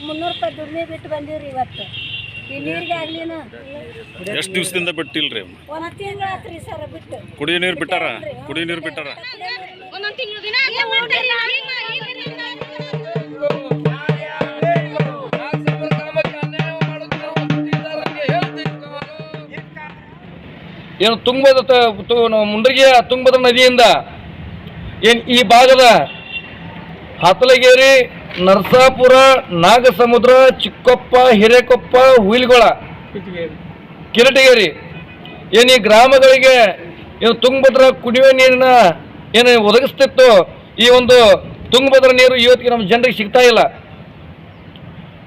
ಮುನ್ನೂರು ರೂಪಾಯಿ ದುಡ್ಮೆ ಬಿಟ್ಟು ಬಂದೀವ್ರಿ ಇವತ್ತು. ಈ ನೀರಿಗೆ ಆಗ್ಲಿನ? ಎಷ್ಟು ದಿವಸದಿಂದ ಬಿಟ್ಟಿಲ್ರಿ ಒಂದ್ ತಿಂಗಳ ಆತ್ರಿ ಸರ್ ಬಿಟ್ಟು. ಕುಡಿಯೋ ನೀರು ಬಿಟ್ಟಾರ? ಕುಡಿಯೋ ನೀರು ಬಿಟ್ಟಾರ? ಏನು ತುಂಗಭದ್ರ ತ- ತುಂಗಭದ್ರ ನಾವು ಮುಂಡರಗಿಯ ತುಂಗಭದ್ರಾ ನದಿಯಿಂದ? ಏನು ಈ ಭಾಗದ ಹತ್ತಲಗೇರಿ ನರಸಾಪುರ, ನಾಗಸಮುದ್ರ, ಚಿಕ್ಕೊಪ್ಪ, ಹಿರೇಕೊಪ್ಪ, ಹುಯಿಲ್ಗೊಳ, ಕಿರಟಗೇರಿ. ಏನು ಈ ಗ್ರಾಮಗಳಿಗೆ ಏನು ತುಂಗಭದ್ರ ಕುಡಿಯುವ ನೀರಿನ ಏನು ಒದಗಿಸ್ತಿತ್ತು? ಈ ಒಂದು ತುಂಗಭದ್ರ ನೀರು ಇವತ್ತಿಗೆ ನಮ್ಮ ಜನರಿಗೆ ಸಿಗ್ತಾ ಇಲ್ಲ.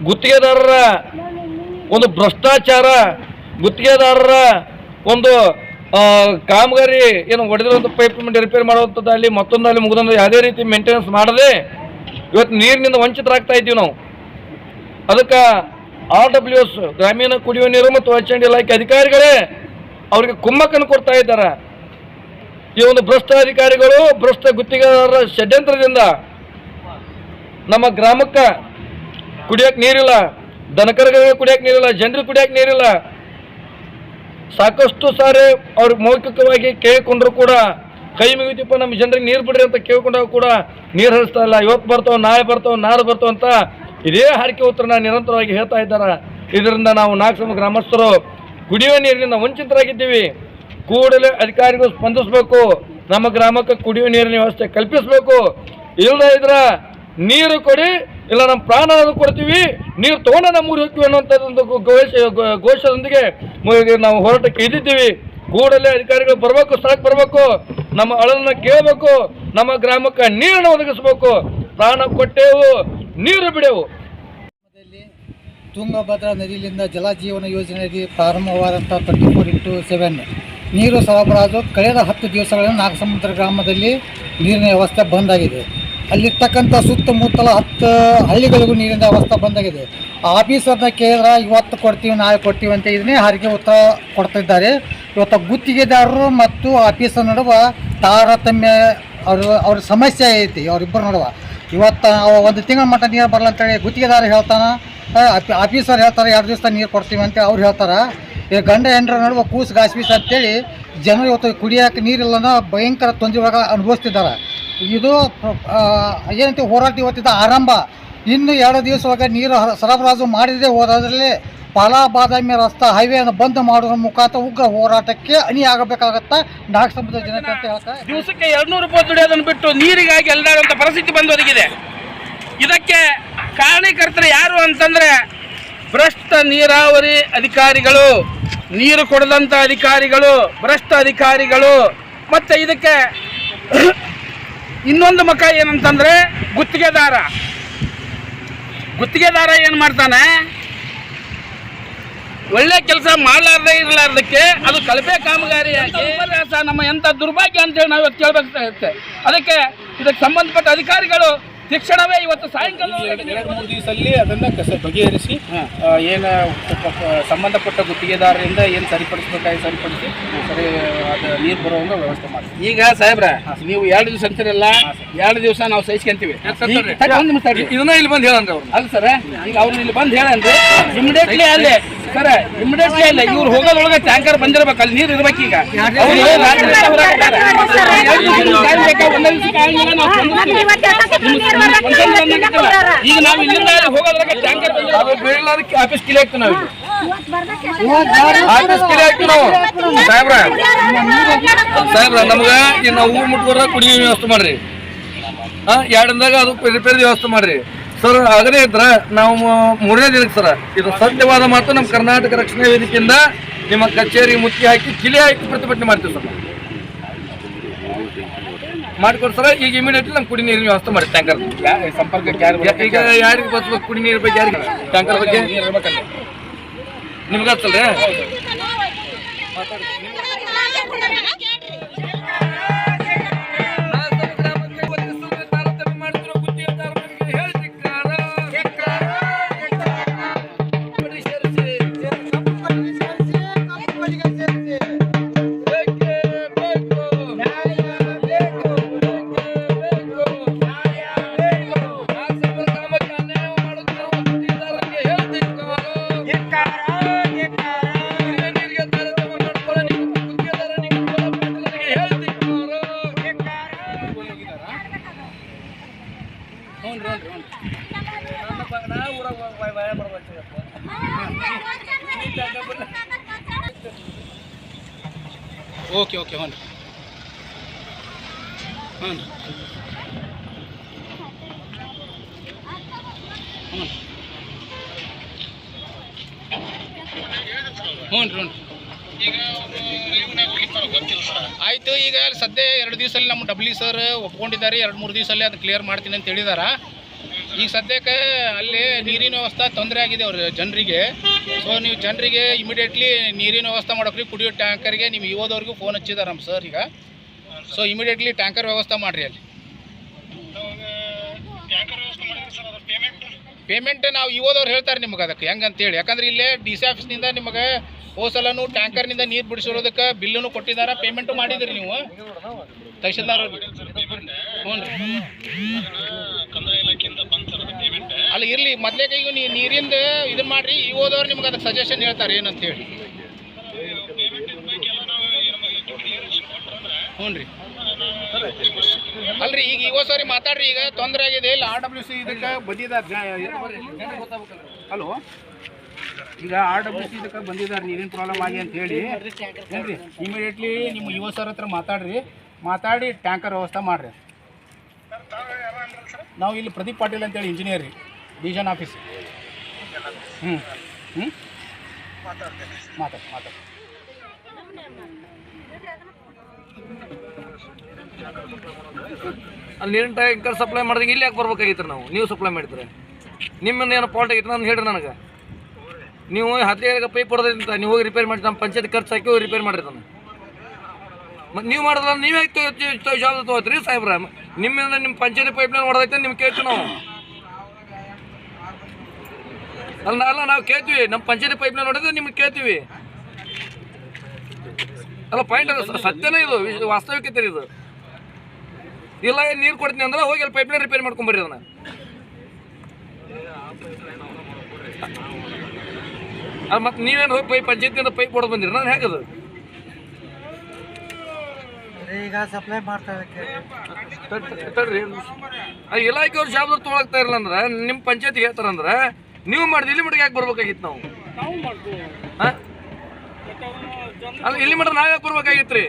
ಗುತ್ತಿಗೆದಾರರ ಒಂದು ಭ್ರಷ್ಟಾಚಾರ, ಗುತ್ತಿಗೆದಾರರ ಒಂದು ಕಾಮಗಾರಿ ಏನು ಒಡೆದಿರುವಂಥ ಪೈಪ್ ರಿಪೇರ್ ಮತ್ತೊಂದು ಅಲ್ಲಿ ಮುಗಿದೊಂದು ಯಾವುದೇ ರೀತಿ ಮೇಂಟೆನೆನ್ಸ್ ಮಾಡದೆ ಇವತ್ತು ನೀರಿನಿಂದ ವಂಚಿತರಾಗ್ತಾ ಇದ್ದೀವಿ ನಾವು. ಅದಕ್ಕೆ ಆರ್ ಡಬ್ಲ್ಯೂ ಎಸ್ ಗ್ರಾಮೀಣ ಕುಡಿಯುವ ನೀರು ಮತ್ತು ಒಳಚಂಡಿ ಇಲಾಖೆ ಅಧಿಕಾರಿಗಳೇ ಅವರಿಗೆ ಕುಮ್ಮಕ್ಕನ್ನು ಕೊಡ್ತಾ ಇದ್ದಾರೆ. ಈ ಒಂದು ಭ್ರಷ್ಟ ಅಧಿಕಾರಿಗಳು, ಭ್ರಷ್ಟ ಗುತ್ತಿಗೆದಾರರ ಷಡ್ಯಂತ್ರದಿಂದ ನಮ್ಮ ಗ್ರಾಮಕ್ಕೆ ಕುಡಿಯೋಕೆ ನೀರಿಲ್ಲ, ದನಕರುಗಳಿಗೆ ಕುಡಿಯಕ್ಕೆ ನೀರಿಲ್ಲ, ಜನರಿಗೆ ಕುಡಿಯೋಕೆ ನೀರಿಲ್ಲ. ಸಾಕಷ್ಟು ಸಾರಿ ಅವ್ರಿಗೆ ಮೌಖಿಕವಾಗಿ ಕೇಳಿಕೊಂಡ್ರು ಕೂಡ ಕೈ ಮುಗಿತೀಪ ನಮ್ಮ ಜನರಿಗೆ ನೀರು ಬಿಡ್ರಿ ಅಂತ ಕೇಳ್ಕೊಂಡಾಗ ಕೂಡ ನೀರು ಹರಿಸ್ತಾ ಇಲ್ಲ. ಇವತ್ತು ಬರ್ತಾವ, ನಾಳೆ ಬರ್ತಾವ ನಾಳೆ ಬರ್ತಾವ ಅಂತ ಇದೇ ಹಾರಿಕೆ ಉತ್ತರನ ನಿರಂತರವಾಗಿ ಹೇಳ್ತಾ ಇದ್ದಾರೆ. ಇದರಿಂದ ನಾವು ನಾಲ್ಕು ಗ್ರಾಮಸ್ಥರು ಕುಡಿಯುವ ನೀರಿನಿಂದ ವಂಚಿತರಾಗಿದ್ದೀವಿ. ಕೂಡಲೇ ಅಧಿಕಾರಿಗಳು ಸ್ಪಂದಿಸಬೇಕು. ನಮ್ಮ ಗ್ರಾಮಕ್ಕೆ ಕುಡಿಯುವ ನೀರಿನ ವ್ಯವಸ್ಥೆ ಕಲ್ಪಿಸಬೇಕು. ಇಲ್ಲದ ಇದ್ರ ನೀರು ಕೊಡಿ, ಇಲ್ಲ ನಮ್ಮ ಪ್ರಾಣ ಕೊಡ್ತೀವಿ. ನೀರು ತಗೊಂಡ ನಮ್ಮ ಊರಿಗೆ ಹೋಗ್ತೀವಿ ಅನ್ನುವಂಥದ್ದೊಂದು ಗೋ- ಘೋಷ ಘೋಷದೊಂದಿಗೆ ನಾವು ಹೋರಾಟಕ್ಕೆ ಇದ್ದಿದ್ದೀವಿ ಕೂಡಲೇ ಅಧಿಕಾರಿಗಳು ಬರಬೇಕು, ಸ್ಥಳಕ್ಕೆ ಬರಬೇಕು, ನಮ್ಮ ಅಳಲನ್ನ ಕೇಳಬೇಕು, ನಮ್ಮ ಗ್ರಾಮಕ್ಕೆ ನೀರನ್ನು ಒದಗಿಸಬೇಕು. ಪ್ರಾಣ ಕೊಟ್ಟೆವು, ನೀರು ಬಿಡೆವು. ತುಂಗಭದ್ರಾ ನದಿಯಿಂದ ಜಲಜೀವನ ಯೋಜನೆಯಡಿ ಪ್ರಾರಂಭವಾದಂಥ ಟ್ವೆಂಟಿ ಫೋರ್ ಇಂಟು ಸೆವೆನ್ ನೀರು ಸರಬರಾಜು ಕಳೆದ ಹತ್ತು ದಿವಸಗಳಿಂದ ನಾಗಸಮುದ್ರ ಗ್ರಾಮದಲ್ಲಿ ನೀರಿನ ವ್ಯವಸ್ಥೆ ಬಂದಾಗಿದೆ ಅಲ್ಲಿರ್ತಕ್ಕಂಥ ಸುತ್ತಮುತ್ತಲ ಹತ್ತು ಹಳ್ಳಿಗಳಿಗೂ ನೀರಿನ ವ್ಯವಸ್ಥೆ ಬಂದಾಗಿದೆ ಆಫೀಸರ್ನ ಕೇಳಿದ್ರೆ ಇವತ್ತು ಕೊಡ್ತೀವಿ, ನಾಳೆ ಕೊಡ್ತೀವಿ ಅಂತ ಇದನ್ನೇ ಹಾರಿಗೆ ಉತ್ತರ ಕೊಡ್ತಿದ್ದಾರೆ. ಇವತ್ತು ಗುತ್ತಿಗೆದಾರರು ಮತ್ತು ಆಫೀಸರ್ ನಡುವ ತಾರತಮ್ಯ, ಅವರು ಅವ್ರ ಸಮಸ್ಯೆ ಐತಿ ಅವರಿಬ್ಬರು ನಡುವ. ಇವತ್ತು ಒಂದು ತಿಂಗಳ ಮಟ್ಟ ನೀರು ಬರಲ್ಲ ಅಂತೇಳಿ ಗುತ್ತಿಗೆದಾರ ಹೇಳ್ತಾನ ಆಫಿ- ಆಫೀಸರ್ ಹೇಳ್ತಾರೆ, ಎರಡು ದಿವಸ ನೀರು ಕೊಡ್ತೀವಿ ಅಂತ ಅವ್ರು ಹೇಳ್ತಾರೆ. ಈಗ ಗಂಡ ಹೆಂಡ್ರ ನಡುವೆ ಕೂಸು ಗಾಸ್ಬೀಸ್ ಅಂತೇಳಿ ಜನರು ಇವತ್ತು ಕುಡಿಯೋಕೆ ನೀರಿಲ್ಲನ ಭಯಂಕರ ತೊಂದರೆ ಒಳಗೆ ಅನುಭವಿಸ್ತಿದ್ದಾರೆ ಇದು ಏನಂತ ಹೋರಾಟ ಇವತ್ತಿದ್ದ ಆರಂಭ. ಇನ್ನು ಎರಡು ದಿವಸ ಒಳಗೆ ನೀರು ಸರಬರಾಜು ಮಾಡಿದರೆ ಹೋದ್ರಲ್ಲಿ ಪಾಲಾ ಬಾದಾಮಿ ರಸ್ತಾ ಹೈವೇನ ಬಂದ್ ಮಾಡುವ ಮುಖಾಂತರ ಉಗ್ರ ಹೋರಾಟಕ್ಕೆ ಅನಿ ನಾಲ್ಕು ಸಮುದ್ರ ಜನತೆ ಅಂತ ಹೇಳ್ತಾ ದಿವಸಕ್ಕೆ ಎರಡ್ನೂರು ರೂಪಾಯಿ ದುಡಿಯೋದನ್ನು ಬಿಟ್ಟು ನೀರಿಗಾಗಿ ಎಲ್ದಾಡುವಂಥ ಪರಿಸ್ಥಿತಿ ಬಂದು ಒದಗಿದೆ. ಇದಕ್ಕೆ ಕಾರಣೀಕರ್ತರು ಯಾರು ಅಂತಂದ್ರೆ ಭ್ರಷ್ಟ ನೀರಾವರಿ ಅಧಿಕಾರಿಗಳು, ನೀರು ಕೊಡದಂಥ ಅಧಿಕಾರಿಗಳು, ಭ್ರಷ್ಟ ಅಧಿಕಾರಿಗಳು. ಮತ್ತೆ ಇದಕ್ಕೆ ಇನ್ನೊಂದು ಮುಖ ಏನಂತಂದ್ರೆ ಗುತ್ತಿಗೆದಾರ. ಗುತ್ತಿಗೆದಾರ ಏನು ಮಾಡ್ತಾನೆ? ಒಳ್ಳೆ ಕೆಲಸ ಮಾಡಲಾರ್ದೆ ಇರಲಾರ್ದಕ್ಕೆ ಅದು ಕಳಪೆ ಕಾಮಗಾರಿಯಾಗಿ ಉಪನ್ಯಾಸ, ನಮ್ಮ ಎಂಥ ದುರ್ಭಾಗ್ಯ ಅಂತೇಳಿ ನಾವು ಇವತ್ತು ಕೇಳಬೇಕಾಗುತ್ತೆ ಅದಕ್ಕೆ ಇದಕ್ಕೆ ಸಂಬಂಧಪಟ್ಟ ಅಧಿಕಾರಿಗಳು ಶಿಕ್ಷಣವೇ ಇವತ್ತು ಸಾಯಂಕಾಲ ಎರಡು ಮೂರು ದಿವಸದಲ್ಲಿ ಅದನ್ನ ಕಸ ಬಗೆಹರಿಸಿ ಏನ ಸಂಬಂಧಪಟ್ಟ ಗುತ್ತಿಗೆದಾರರಿಂದ ಏನು ಸರಿಪಡಿಸ್ಬೇಕಾಗಿ ಸರಿಪಡಿಸಿ ಸರಿ ಅದು ನೀರು ಬರುವಂಗ ವ್ಯವಸ್ಥೆ ಮಾಡಿ ಈಗ ಸಾಹೇಬ್ರ ನೀವು ಎರಡು ದಿವಸ ಅಂತೀರಲ್ಲ ಎರಡು ದಿವಸ ನಾವು ಸಹಿಸ್ಕೊಂತೀವಿ. ಇದನ್ನ ಇಲ್ಲಿ ಬಂದು ಹೇಳಂದ್ರೆ ಅವ್ರು. ಅಲ್ಲ ಸರ್ ಈಗ ಅವ್ರು ಇಲ್ಲಿ ಬಂದು ಹೇಳಂದ್ರೆ ಇಮಿಡಿಯೇಟ್ಲಿ ಅಲ್ಲೇ ಸರ್ ಇಮಿಡಿಯೇಟ್ಲಿ ಅಲ್ಲೇ ಇವ್ರು ಹೋಗೋದ್ರೊಳಗೆ ಟ್ಯಾಂಕರ್ ಬಂದಿರ್ಬೇಕು ಅಲ್ಲಿ ನೀರು ಇರ್ಬೇಕು ಈಗ ನಾವು ನಾವು ಆಫೀಸ್ ನಾವು ಸಾಹೇಬ್ರ ನಮ್ಗೆ ಈ ನಾವು ಊರ್ ಮುಟ್ಕೊಂಡ್ರ ಕುಡಿಯೋ ವ್ಯವಸ್ಥೆ ಮಾಡ್ರಿ ಎರಡಂದಾಗ ಅದು ರಿಪೇರಿ ವ್ಯವಸ್ಥೆ ಮಾಡ್ರಿ ಸರ್ ಆಗಲೇ ಇದ್ರ ನಾವು ಮೂರನೇ ದಿನಕ್ಕೆ ಸರ್ ಇದು ಸತ್ಯವಾದ ಮಾತು ನಮ್ಮ ಕರ್ನಾಟಕ ರಕ್ಷಣಾ ವೇದಿಕೆಯಿಂದ ನಿಮ್ಮ ಕಚೇರಿ ಮುಚ್ಚಿ ಹಾಕಿ ಕಿಲಿ ಹಾಕಿ ಪ್ರತಿಭಟನೆ ಮಾಡ್ತೀವಿ ಸರ್. ನಾವು. ಮಾಡ್ಕೊಡಿ ಸರ್ ಈಗ ಇಮಿಡಿಯೇಟ್ಲಿ ನಮ್ಮ ಕುಡಿ ನೀರಿನ ವ್ಯವಸ್ಥೆ ಮಾಡಿ ಟ್ಯಾಂಕರ್ ಸಂಪರ್ಕ ಸಂಪರ್ಕಕ್ಕೆ ಯಾರು ಈಗ ಯಾರಿಗೆ ಬಸ್ಬೇಕು ಕುಡಿ ನೀರು ಬಗ್ಗೆ ಯಾರಿಗೆ? ಟ್ಯಾಂಕರ್ ಬಗ್ಗೆ? ನಿಮ್ಗೆ ಹತ್ತಲ್ರಿ ಹ್ಞೂ ರೀ ಹ್ಞೂ ರೀ ಹ್ಞೂ ಆಯಿತು, ಈಗ ಸದ್ಯ ಎರಡು ದಿವಸಲ್ಲಿ ನಮ್ಮ ಡಬ್ಲ್ಯೂ ಸರ್ ಒಪ್ಕೊಂಡಿದ್ದಾರೆ. ಎರಡು ಮೂರು ದಿವಸಲ್ಲಿ ಅದು ಕ್ಲಿಯರ್ ಮಾಡ್ತೀನಿ ಅಂತ ಹೇಳಿದಾರ. ಈಗ ಸದ್ಯಕ್ಕೆ ಅಲ್ಲಿ ನೀರಿನ ವ್ಯವಸ್ಥೆ ತೊಂದರೆ ಆಗಿದೆ ಅವ್ರ ಜನರಿಗೆ. ಸೊ ನೀವು ಜನರಿಗೆ ಇಮಿಡಿಯೇಟ್ಲಿ ನೀರಿನ ವ್ಯವಸ್ಥೆ ಮಾಡೋಕ್ರಿ ಕುಡಿಯೋ ಟ್ಯಾಂಕರ್ಗೆ ನೀವು ಇವೋದವ್ರಿಗೂ ಫೋನ್ ಹಚ್ಚಿದಾರೆ ನಮ್ಮ ಸರ್ ಈಗ. ಸೊ ಇಮಿಡಿಯೇಟ್ಲಿ ಟ್ಯಾಂಕರ್ ವ್ಯವಸ್ಥೆ ಮಾಡಿರಿ ಅಲ್ಲಿ. ಪೇಮೆಂಟ್ ನಾವು ಇವೋದವ್ರು ಹೇಳ್ತಾರೆ ನಿಮ್ಗೆ ಅದಕ್ಕೆ ಹೆಂಗೆ ಅಂತೇಳಿ ಯಾಕಂದ್ರೆ ಇಲ್ಲೇ ಡಿ ಸಿ ಆಫೀಸ್ನಿಂದ ನಿಮಗೆ ಹೋಸಲನು ಟ್ಯಾಂಕರ್ನಿಂದ ನೀರು ಬಿಡಿಸಿರೋದಕ್ಕೆ ಬಿಲ್ಲನ್ನು ಕೊಟ್ಟಿದ್ದಾರೆ ಪೇಮೆಂಟು ಮಾಡಿದ್ರಿ ನೀವು? ತಹಶೀಲ್ದಾರ್ ಹ್ಞೂ ರೀ. ಅಲ್ಲ ಇರಲಿ ಮೊದಲೇ ಈಗ ನೀ ನೀರಿಂದ ಇದನ್ನ ಮಾಡಿರಿ ಇವೋದವ್ರು ನಿಮ್ಗೆ ಅದಕ್ಕೆ ಸಜೆಷನ್ ಹೇಳ್ತಾರೆ ಏನಂತ ಹ್ಞೂ ರೀ. ಅಲ್ರಿ ಈಗ ಈಗ ಸರಿ ಮಾತಾಡ್ರಿ ಈಗ ತೊಂದರೆ ಆಗಿದೆ. ಇಲ್ಲ ಆರ್ ಡಬ್ಲ್ಯೂ ಸಿ ಇದಕ್ಕೆ ಬಂದಿದ್ದಾರೆ ಹಲೋ? ಈಗ ಆರ್ ಡಬ್ಲ್ಯೂ ಸಿ ಇದಕ್ಕೆ ಬಂದಿದ್ದಾರೆ ನೀರಿನ ಪ್ರಾಬ್ಲಮ್ ಆಗಿ ಅಂತ ಹೇಳಿ. ಏನ್ರಿ ಇಮಿಡಿಯೇಟ್ಲಿ ನಿಮ್ಮ ಯುವ ಸರ್ ಹತ್ರ ಮಾತಾಡ್ರಿ. ಮಾತಾಡಿ ಟ್ಯಾಂಕರ್ ವ್ಯವಸ್ಥೆ ಮಾಡ್ರಿ. ನಾವು ಇಲ್ಲಿ ಪ್ರದೀಪ್ ಪಾಟೀಲ್ ಅಂತೇಳಿ ಇಂಜಿನಿಯರ್ ರೀ ಡಿವಿಷನ್ ಆಫೀಸ್ ಹ್ಞೂ ಹ್ಞೂ ಮಾತಾಡಿ ಮಾತಾಡಿ. ಅಲ್ಲಿ ನೀರಿನ ಟ್ಯಾಂಕರ್ ಸಪ್ಲೈ ಮಾಡಿದಂಗೆ ಇಲ್ಲಿ ಯಾಕೆ ಬರ್ಬೇಕಾಗಿತ್ತು ನಾವು? ನೀವು ಸಪ್ಲೈ ಮಾಡಿದ್ರೆ. ನಿಮ್ಮಿಂದ ಏನೋ ಫಾಲ್ಟ್ ಆಗಿತ್ತು ನಾನು ಹೇಳ್ರಿ ನನಗೆ. ನೀವು ಹದಿನೈದು ಪೈಪ್ ಅಂತ ನೀವು ಹೋಗಿ ರಿಪೇರ್ ಮಾಡಿ ನಮ್ಮ ಪಂಚಾಯತ್ ಖರ್ಚು ಹಾಕಿ ಹೋಗಿ ರಿಪೇರ್ ಮಾಡಿರಿ ನಾನು ನೀವು ಮಾಡಿದ್ರೆ ನೀವೇ ಜಾಬ್ ತೊಗೋತೀರಿ ಸಾಹೇಬ್ರ. ನಿಮ್ಮಿಂದ ನಿಮ್ಮ ಪಂಚಾಯತಿ ಪೈಪ್ ಲೈನ್ ಹೊಡೆದೈತೆ ನಿಮ್ಗೆ ಕೇಳ್ತೀವಿ ನಾವು. ಅಲ್ಲ ಅಲ್ಲ ನಾವು ಕೇಳ್ತೀವಿ. ನಮ್ಮ ಪಂಚಾಯತಿ ಪೈಪ್ ಲೈನ್ ಹೊಡೆದ್ರೆ ನಿಮ್ಗೆ ಕೇಳ್ತೀವಿ. ಅಲ್ಲ ಪಾಯಿಂಟ್ ಸತ್ಯನೇ ಇದು. ವಾಸ್ತವಿಕತೆ ಇದು. ಇಲ್ಲ ಏನು ನೀರು ಕೊಡ್ತೀನಿ ಅಂದ್ರೆ ಹೋಗಿ ಅಲ್ಲಿ ಪೈಪ್ಲೈನ್ ರಿಪೇರ್ ಮಾಡ್ಕೊಂಬರ್ರಿ ಅದನ್ನ. ಅದು ಮತ್ತೆ ನೀವೇನು ಹೋಗಿ ಪೈಪ್ ಪಂಚಾಯತಿಯಿಂದ ಪೈಪ್ ಹೊಡೆದು ಬಂದಿರಿ? ನಾನು ಹೇಗದು? ಈಗ ಸಪ್ಲೈ ಮಾಡ್ತಾ ತಡ್ರಿ ಇಲಾಖೆಯವ್ರು ಶಾಬ್ದವ್ರು ತೊಗೊಳಕ್ತಾ ಇರಲ್ಲ ಅಂದ್ರೆ ನಿಮ್ಮ ಪಂಚಾಯತಿಗೆ ಹೇಳ್ತಾರಂದ್ರೆ ನೀವು ಮಾಡಿದ ಇಲ್ಲಿ ಮಟ್ಟಿಗೆ ಯಾಕೆ ಬರ್ಬೇಕಾಗಿತ್ತು ನಾವು? ಹಾ? ಅಲ್ಲ ಇಲ್ಲಿ ಮಟ್ಟ ನಾವ್ ಯಾಕೆ ಬರ್ಬೇಕಾಗಿತ್ತು ರೀ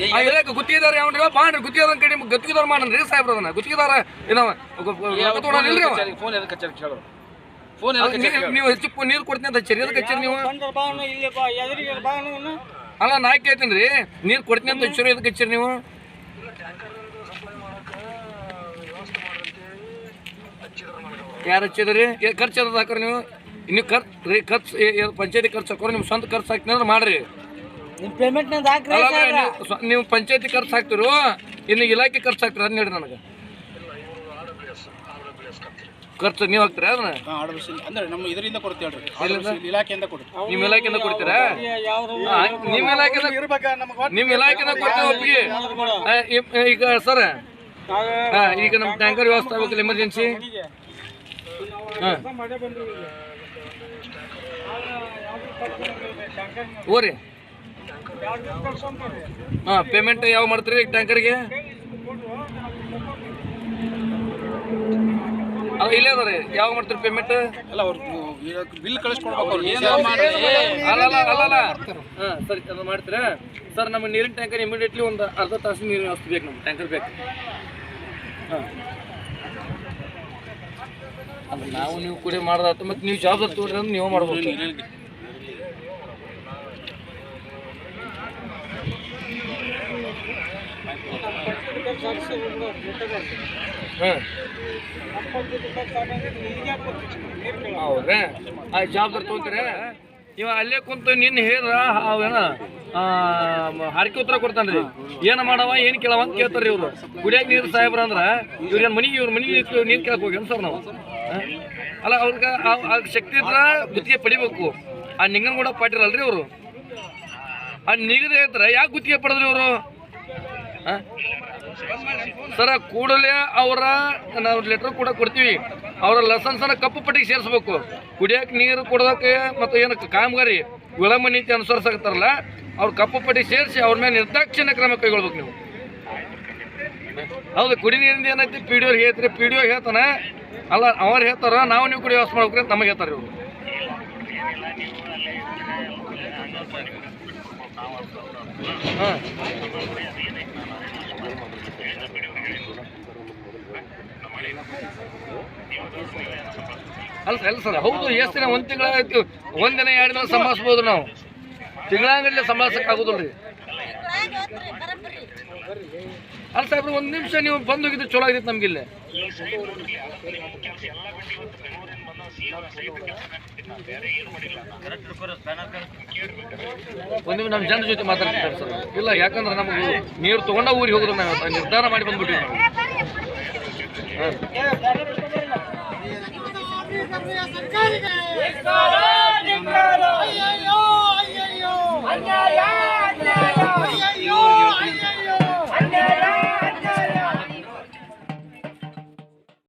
ಇಲಾಖೆ ಗುತ್ತಿಗೆದಾರ ಯಾವ್ರಿ ಮಾಡ್ರಿ ಗುತ್ತಿಗೆದಾರ ಕಡೆ ಗುತ್ತಿಗೆದಾರ ಮಾಡ್ರಿ ಸಾಹೇಬ್ರ ಅದನ್ನ. ಗುತ್ತಿಗೆದಾರ ಏನೋ ಫೋನ್ ಎದಕ್ಕೆ ಹಚ್ಚಾರ? ಕೇಳೋರು ಫೋನ್ ನೀವು- ಹೆಚ್ಚು ನೀರು ಕೊಡ್ತೀನಿ ಅಂತ ಹಚ್ಚಿರಿ. ಅದಕ್ಕೆ ಹಚ್ಚಿರಿ ನೀವು? ಅಲ್ಲ ನಾ ಕೇಳ್ತೀನಿ ರೀ? ನೀರು ಕೊಡ್ತೀನಿ ಅಂತ ಹಚ್ಚಿರಿ ಅದಕ್ಕೆ ಹಚ್ಚಿರಿ ನೀವು? ಯಾರು ಹಚ್ಚಿದ್ರಿ ಖರ್ಚು ಅದ ಹಾಕ್ರಿ ನೀವು? ನೀವು ಖರ್ಚು ರೀ ಖರ್ಚು ಪಂಚಾಯತಿ ಖರ್ಚು ಹಾಕೋರಿ ನಿಮ್ಮ ಸ್ವಂತ ಖರ್ಚು ಹಾಕ್ತೀನಿ ಅಂದ್ರೆ ಮಾಡ್ರಿ. ನಿಮ್ಮ ಹಾಕ್ರಿ ನೀವು ಪಂಚಾಯತಿ ಖರ್ಚು ಹಾಕ್ತಿರು ಇನ್ನು ಇಲಾಖೆ ಖರ್ಚು ಹಾಕ್ತಿರ ಅದನ್ನ ಹೇಳಿ ನನಗೆ. ಖರ್ಚು ನೀವು ಹಾಕ್ತೀರಾ ಅದನ್ನ? ಅಂದ್ರೆ ನಮ್ಮ ಇದರಿಂದ ಕೊಡ್ತೀವಿ ಹೇಳ್ರಿ. ಇಲಾಖೆಯಿಂದ ಕೊಡ್ತೀವಿ ನಿಮ್ಮ ಇಲಾಖೆಯಿಂದ ಕೊಡ್ತೀರಾ? ಹಾ, ನಿಮ್ಮ ಇಲಾಖೆಯಿಂದ ನಿಮ್ಮ ಇಲಾಖೆಯಿಂದ ಕೊಡ್ತೀವಿ ಒಪ್ಪಿಗೆ? ಈಗ ಸರ್ ಹಾ ಈಗ ನಮ್ಮ ಟ್ಯಾಂಕರ್ ವ್ಯವಸ್ಥೆ ಆಗ್ಬೇಕಲ್ಲ ಎಮರ್ಜೆನ್ಸಿ ಹಾಂ. ಓರಿ ಹಾಂ ಪೇಮೆಂಟ್ ಯಾವ ಮಾಡ್ತೀರಿ ಟ್ಯಾಂಕರ್ಗೆ ಅಲ್ಲ ಇಲ್ಲೇ ಅದ ರೀ ಯಾವಾಗ ಮಾಡ್ತೀರಿ ಪೇಮೆಂಟ್ ಅಲ್ಲ ಅವ್ರು ಬಿಲ್ ಕಳಿಸ್ಕೊಡ್ಬೇಕು ಅವ್ರು. ಏನಾರ ಮಾಡಿ ಅಲ್ಲ ಅಲ್ಲ ಅಲ್ಲ ಅಲ್ಲ. ಹಾಂ ಸರಿ ಅದು ಮಾಡ್ತೀರಾ? ಸರ್ ನಮ್ಮ ನೀರಿನ ಟ್ಯಾಂಕರ್ ಇಮಿಡಿಯೇಟ್ಲಿ ಒಂದು ಅರ್ಧ ತಾಸು ನೀರಿನ ವ್ಯವಸ್ಥೆ ಬೇಕು ನಮ್ಗೆ ಟ್ಯಾಂಕರ್ ಬೇಕು. ಹಾಂ. ಅದು ನಾವು ನೀವು ಕೂಡ ಮಾಡೋದಾಯ್ತು ಮತ್ತು ನೀವು ಜಾಬ್ ತಗೊಂಡ್ರೆ ಅಂದ್ರೆ ನೀವು ಮಾಡ್ಬೋದು. ಹಾಂ ಹೌದ್ರಾ? ಆ ಜವಾಬ್ದಾರಿ ತೊಗೊಂತೀರ? ಇವ ಅಲ್ಲೇ ಕುಂತು ನಿನ್ನ ಹೇಳಿದ್ರ ಅವೇನ ಹರಕೆ ಉತ್ತರ ಕೊಡ್ತಾನ್ರಿ. ಏನ ಮಾಡವ, ಏನ್ ಕೇಳವ ಅಂತ ಕೇಳ್ತಾರ್ರಿ ಇವ್ರು. ಗುಡಿಯಾಗ ನೀರು ಸಾಹೇಬ್ರ ಅಂದ್ರ ಏನ್ ಮನಿಗೆ, ಇವ್ರ ಮನಿಗೆ ನೀರು ಕೇಳಕ್ ಹೋಗಿ ಸರ್ ನಾವು. ಅಲ್ಲ, ಅವ್ರಿಗೆ, ಆ- ಶಕ್ತಿ ಇದ್ರ ಗುತ್ತಿಗೆ ಪಡಿಬೇಕು. ಆ ನಿಂಗನಗೂಡ ಕೂಡ ಅಲ್ರಿ ಇವರು. ಆ ನಿಗದಿ ಇದ್ರೆ ಯಾಕೆ ಗುತ್ತಿಗೆ ಪಡೆದ್ರಿ ಇವರು? ಸರ ಕೂಡಲೇ ಅವರ ನಾವು ಲೆಟ್ರ್ ಕೂಡ ಕೊಡ್ತೀವಿ. ಅವರ ಲೆಸನ್ಸ್ ಅನ್ನ ಕಪ್ಪು ಪಟ್ಟಿಗೆ ಸೇರಿಸ್ಬೇಕು. ಕುಡಿಯಕ್ಕೆ ನೀರು ಕೊಡೋದಕ್ಕೆ ಮತ್ತು ಏನು ಕಾಮಗಾರಿ ವಿಳಂಬ ನೀತಿ ಅನುಸರಿಸಕತ್ತಾರಲ್ಲ, ಅವ್ರು ಕಪ್ಪು ಪಟ್ಟಿ ಸೇರಿಸಿ ಅವ್ರ ಮೇಲೆ ನಿರ್ದಾಕ್ಷಿಣ್ಯ ಕ್ರಮ ಕೈಗೊಳ್ಬೇಕು ನೀವು. ಹೌದು, ಕುಡಿ ನೀರಿಂದ ಏನೈತಿ ಪಿ ಡಿ ಅವ್ರಿಗೆ ಹೇಳ್ತೀರಿ, ಪಿ ಡಿ ಓ ಹೇಳ್ತಾನೆ. ಅಲ್ಲ, ಅವ್ರು ಹೇಳ್ತಾರ, ನಾವು ನೀವು ಕುಡಿ ವ್ಯವಸ್ಥೆ ಮಾಡ್ಬೇಕ್ರಿ ಅಂತ ನಮಗೆ ಹೇಳ್ತಾರೆ ಇವರು. ಹಾಂ. ಅಲ್ಲ ಅಲ್ಲ ಸರ್, ಹೌದು, ಎಷ್ಟು ದಿನ, ಒಂದು ತಿಂಗಳ ಆಯ್ತು. ಒಂದು ಎರಡು ದಿನ ಸಂಭಾಳಿಸ್ಬೋದು ನಾವು. ತಿಂಗಳಾಂಗಡ್ಲೆ ಸಂಭಾಳಿಸಕ್ಕೆ ಆಗೋದಲ್ಲ ರೀ ಅಲ್ಲ ಸಾಹೇಬ್ರು ಒಂದು ನಿಮಿಷ ನೀವು ಬಂದು ಹೋಗಿದ್ದು ಚಲೋ ಆಗಿತ್ತು ನಮ್ಗೆ ಇಲ್ಲೇ ಒಂದು ನಮ್ಮ ಜನರ ಜೊತೆ ಮಾತಾಡ್ತಿದ್ದಾರೆ ಸರ್. ಇಲ್ಲ, ಯಾಕಂದ್ರೆ ನಮಗೆ ನೀರು ತಗೊಂಡ ಊರಿಗೆ ಹೋಗೋದು ನಾವು ನಿರ್ಧಾರ ಮಾಡಿ ಬಂದ್ಬಿಟ್ಟಿವಿ ಸರ್ಕಾರಿಗೆ ಅಯ್ಯಯ್ಯೋ ಅಯ್ಯಯ್ಯೋ. ಅನ್ಯಾಯ.